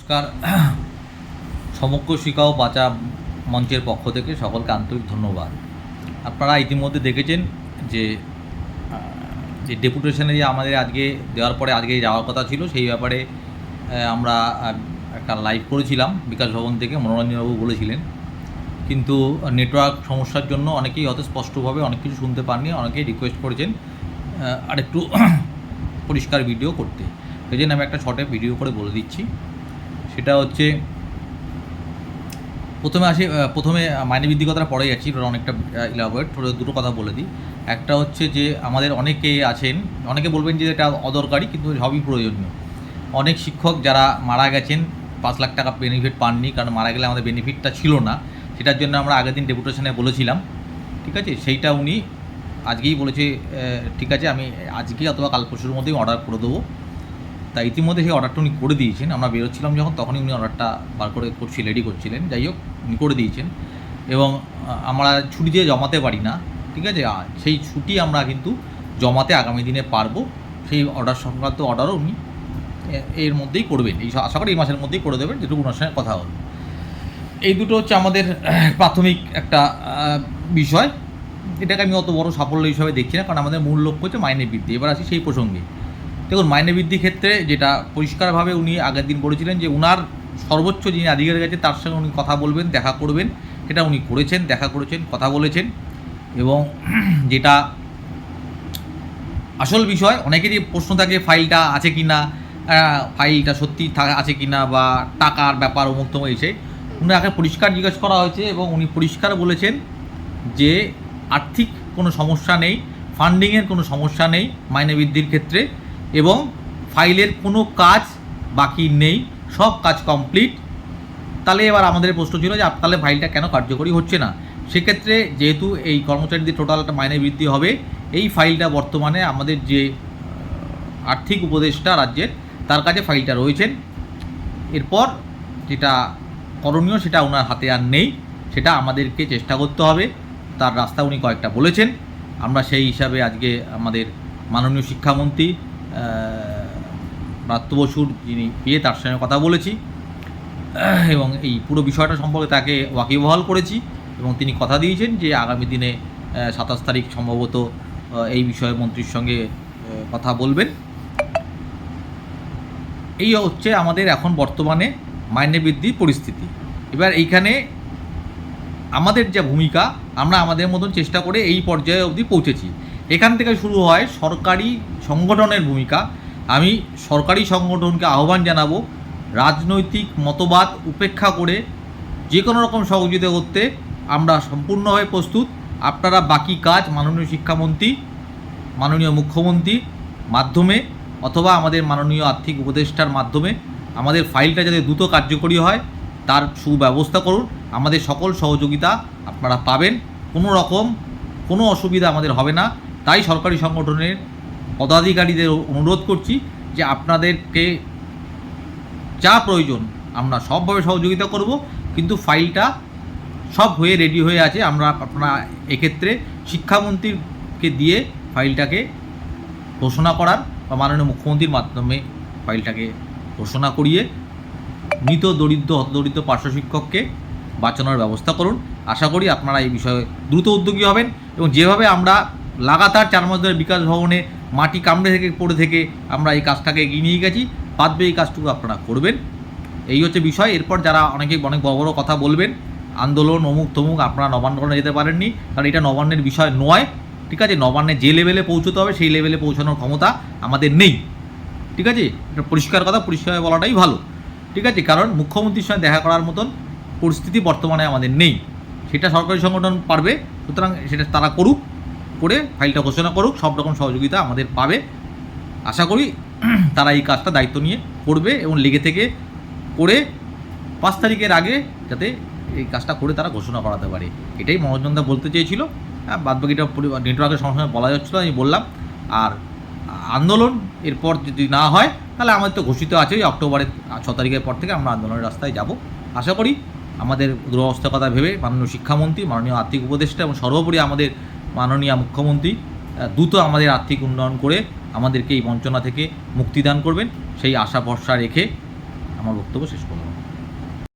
নমস্কার। সমগ্র শিক্ষা ও বাঁচা মঞ্চের পক্ষ থেকে সকলকে আন্তরিক ধন্যবাদ। আপনারা ইতিমধ্যে দেখেছেন যে যে ডেপুটেশনে যে আমাদের আজকে দেওয়ার পরে আজকে যাওয়ার কথা ছিল, সেই ব্যাপারে আমরা একটা লাইভ করেছিলাম, বিকাশ ভবন থেকে মনোরঞ্জনবাবু বলেছিলেন। কিন্তু নেটওয়ার্ক সমস্যার জন্য অনেকেই অত স্পষ্টভাবে অনেক কিছু শুনতে পাননি, অনেকেই রিকোয়েস্ট করেছেন আরেকটু পরিষ্কার ভিডিও করতে। সেই জন্য আমি একটা শর্টে ভিডিও করে বলে দিচ্ছি। সেটা হচ্ছে প্রথমে আসি প্রথমে মাইনে বৃদ্ধি কথাটা পরে যাচ্ছি, ওটা অনেকটা ইলাবোরেট দুটো কথা বলে দিই। একটা হচ্ছে যে, আমাদের অনেকে আছেন, অনেকে বলবেন যে এটা অদরকারি, কিন্তু সবই প্রয়োজনীয়। অনেক শিক্ষক যারা মারা গেছেন, পাঁচ লাখ টাকা বেনিফিট পাননি, কারণ মারা গেলে আমাদের বেনিফিটটা ছিল না, সেটার জন্য আমরা আগের দিন ডেপুটেশনে বলেছিলাম, ঠিক আছে? সেইটা উনি আজকেই বলেছে ঠিক আছে, আমি আজকেই অথবা কাল পরশুর মধ্যেই অর্ডার করে দেবো। তা ইতিমধ্যে সেই অর্ডারটা উনি করে দিয়েছেন। আমরা বেরোচ্ছিলাম যখন, তখনই উনি অর্ডারটা বার করে করছি রেডি করছিলেন। যাই হোক, উনি করে দিয়েছেন। এবং আমরা ছুটি দিয়ে জমাতে পারি না, ঠিক আছে? সেই ছুটি আমরা কিন্তু জমাতে আগামী দিনে পারব। সেই অর্ডার সংক্রান্ত অর্ডারও উনি এর মধ্যেই করবেন। এই আশা করি এই মাসের মধ্যেই করে দেবেন, যেটুকু ওনার সঙ্গে কথা হলো। এই দুটো হচ্ছে আমাদের প্রাথমিক একটা বিষয়। এটাকে আমি অত বড় সাফল্য হিসাবে দেখছি না, কারণ আমাদের মূল লক্ষ্য হচ্ছে মাইনে বৃদ্ধি। এবার আসি সেই প্রসঙ্গে। দেখুন মাইনে বৃদ্ধির ক্ষেত্রে যেটা পরিষ্কারভাবে উনি আগের দিন বলেছিলেন যে উনার সর্বোচ্চ যিনি আধিকারিক আছে, তার সঙ্গে উনি কথা বলবেন, দেখা করবেন। সেটা উনি করেছেন, দেখা করেছেন, কথা বলেছেন। এবং যেটা আসল বিষয়, অনেকেরই প্রশ্ন থাকে, ফাইলটা আছে কি না ফাইলটা সত্যি আছে কি না বা টাকার ব্যাপার অমুক তমুক এসে। উনাকে পরিষ্কার জিজ্ঞেস করা হয়েছে এবং উনি পরিষ্কার বলেছেন যে আর্থিক কোনো সমস্যা নেই, ফান্ডিংয়ের কোনো সমস্যা নেই মাইনে বৃদ্ধির ক্ষেত্রে। এবং ফাইলের কোনো কাজ বাকি নেই, সব কাজ কমপ্লিট। তাহলে এবার আমাদের প্রশ্ন ছিল যে তাহলে ফাইলটা কেন কার্যকরী হচ্ছে না? সেক্ষেত্রে যেহেতু এই কর্মচারীদের টোটাল একটা মাইনে বৃদ্ধি হবে, এই ফাইলটা বর্তমানে আমাদের যে আর্থিক উপদেষ্টা রাজ্যের, তার কাছে ফাইলটা রয়েছেন। এরপর যেটা করণীয়, সেটা ওনার হাতে আর নেই, সেটা আমাদেরকে চেষ্টা করতে হবে। তার রাস্তা উনি কয়েকটা বলেছেন। আমরা সেই হিসাবে আজকে আমাদের মাননীয় শিক্ষামন্ত্রী আহ, ব্রাত্য বসুর যিনি পেয়ে তার সঙ্গে কথা বলেছি। এবং এই পুরো বিষয়টা সম্পর্কে তাকে ওয়াকিবহাল করেছি এবং তিনি কথা দিয়েছেন যে আগামী দিনে সাতাশ তারিখ সম্ভবত এই বিষয়ে মন্ত্রীর সঙ্গে কথা বলবেন। এই হচ্ছে আমাদের এখন বর্তমানে মাইনে বৃদ্ধির পরিস্থিতি। এবার এইখানে আমাদের যে ভূমিকা আমরা আমাদের মতন চেষ্টা করে এই পর্যায়ে অবধি পৌঁছেছি। এখান থেকে শুরু হয় সরকারি সংগঠনের ভূমিকা। আমি সরকারি সংগঠনকে আহ্বান জানাব, রাজনৈতিক মতবাদ উপেক্ষা করে যে কোনো রকম সহযোগিতা করতে আমরা সম্পূর্ণভাবে প্রস্তুত। আপনারা বাকি কাজ মাননীয় শিক্ষামন্ত্রী, মাননীয় মুখ্যমন্ত্রীর মাধ্যমে অথবা আমাদের মাননীয় আর্থিক উপদেষ্টার মাধ্যমে আমাদের ফাইলটা যাতে দ্রুত কার্যকরী হয়, তার সুব্যবস্থা করুন। আমাদের সকল সহযোগিতা আপনারা পাবেন। কোনো রকম কোনো অসুবিধা আমাদের হবে না। তাই সরকারি সংগঠনের পদাধিকারীদের অনুরোধ করছি যে আপনাদেরকে যা প্রয়োজন আমরা সবভাবে সহযোগিতা করব, কিন্তু ফাইলটা সব হয়ে রেডি হয়ে আছে। আমরা আপনারা এক্ষেত্রে শিক্ষামন্ত্রীকে দিয়ে ফাইলটাকে ঘোষণা করার বা মাননীয় মুখ্যমন্ত্রীর মাধ্যমে ফাইলটাকে ঘোষণা করিয়ে মৃত, দরিদ্র হতদরিদ্র পার্শ্ব শিক্ষককে বাঁচানোর ব্যবস্থা করুন। আশা করি আপনারা এই বিষয়ে দ্রুত উদ্যোগী হবেন এবং যেভাবে আমরা লাগাতার চার মাস ধরে বিকাশ ভবনে মাটি কামড়ে থেকে, পড়ে থেকে আমরা এই কাজটাকে এগিয়ে নিয়ে গেছি। বাদবে এই কাজটুকু আপনারা করবেন। এই হচ্ছে বিষয়। এরপর যারা অনেকে অনেক বড় বড় কথা বলবেন, আন্দোলন অমুক তমুক আপনারা নবান্নে যেতে পারেননি, কারণ এটা নবান্নের বিষয় নয়। ঠিক আছে? নবান্নে যে লেভেলে পৌঁছতে হবে, সেই লেভেলে পৌঁছানোর ক্ষমতা আমাদের নেই। ঠিক আছে? এটা পরিষ্কার কথা, পরিষ্কার বলাটাই ভালো। ঠিক আছে? কারণ মুখ্যমন্ত্রীর সঙ্গে দেখা করার মতন পরিস্থিতি বর্তমানে আমাদের নেই। সেটা সরকারি সংগঠন পারবে, সুতরাং সেটা তারা করুক। করে ফাইলটা ঘোষণা করুক, সব রকম সহযোগিতা আমাদের পাবে। আশা করি তারা এই কাজটা দায়িত্ব নিয়ে করবে এবং লেগে থেকে করে পাঁচ তারিখের আগে যাতে এই কাজটা করে তারা ঘোষণা করাতে পারে। এটাই মনোরঞ্জনদা বলতে চেয়েছিল। হ্যাঁ বাদবাকিটা নেটওয়ার্কের সঙ্গে বলা যাচ্ছিল, আমি বললাম, আর আন্দোলন এরপর যদি না হয়, তাহলে আমাদের তো ঘোষিত আছে ওই অক্টোবরের ছ তারিখের পর থেকে আমরা আন্দোলনের রাস্তায় যাব। আশা করি আমাদের দুরবস্থার কথা ভেবে মাননীয় শিক্ষামন্ত্রী, মাননীয় আর্থিক উপদেষ্টা এবং সর্বোপরি আমাদের মাননীয় মুখ্যমন্ত্রী দ্রুত আমাদের আর্থিক উন্নয়ন করে আমাদেরকে এই বঞ্চনা থেকে মুক্তিদান করবেন। সেই আশা ভরসা রেখে আমার বক্তব্য শেষ করলাম।